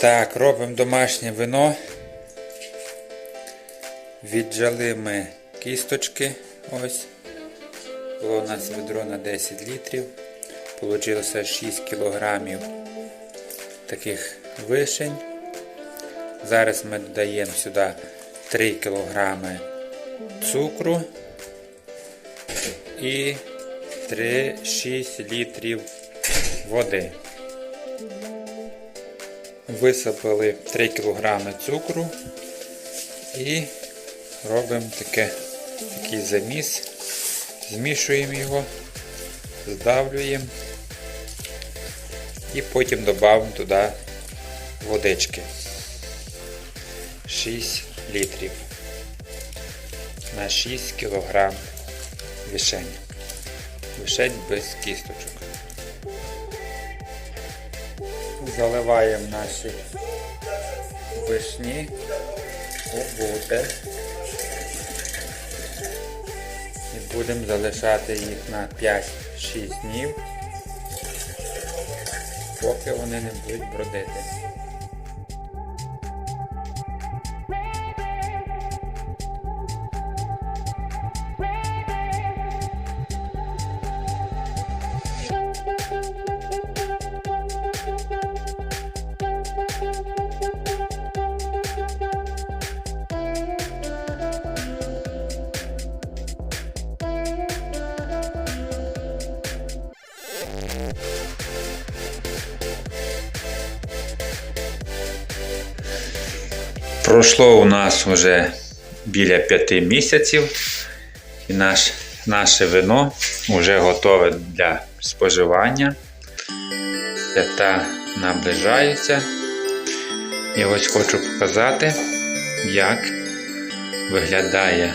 Так, робимо домашнє вино. Віджали ми кісточки. Ось. Було у нас відро на 10 літрів. Получилося 6 кілограмів таких вишень. Зараз ми додаємо сюди 3 кілограми цукру і 3-6 літрів води. Висипали 3 кг цукру і робимо таке, такий заміс, змішуємо його, здавлюємо і потім додамо туди водички 6 літрів на 6 кг вишень. Вишень без кісточок. Заливаємо наші вишні у бутер. І будемо залишати їх на 5-6 днів, поки вони не будуть бродити. Пройшло у нас вже біля 5 місяців, і наш, наше вино вже готове для споживання. Свята наближаються. І ось хочу показати, як виглядає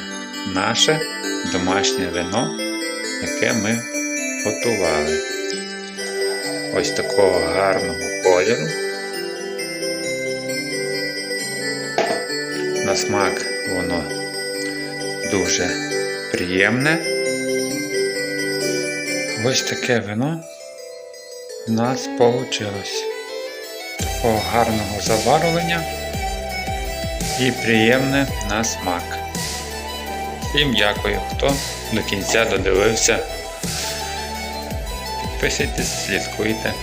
наше домашнє вино, яке ми готували. Ось такого гарного кольору. На смак воно дуже приємне. Ось таке вино в нас вийшло. Такого гарного забарвлення і приємне на смак. Всім дякую, хто до кінця додивився. Підписуйтесь, слідкуйте.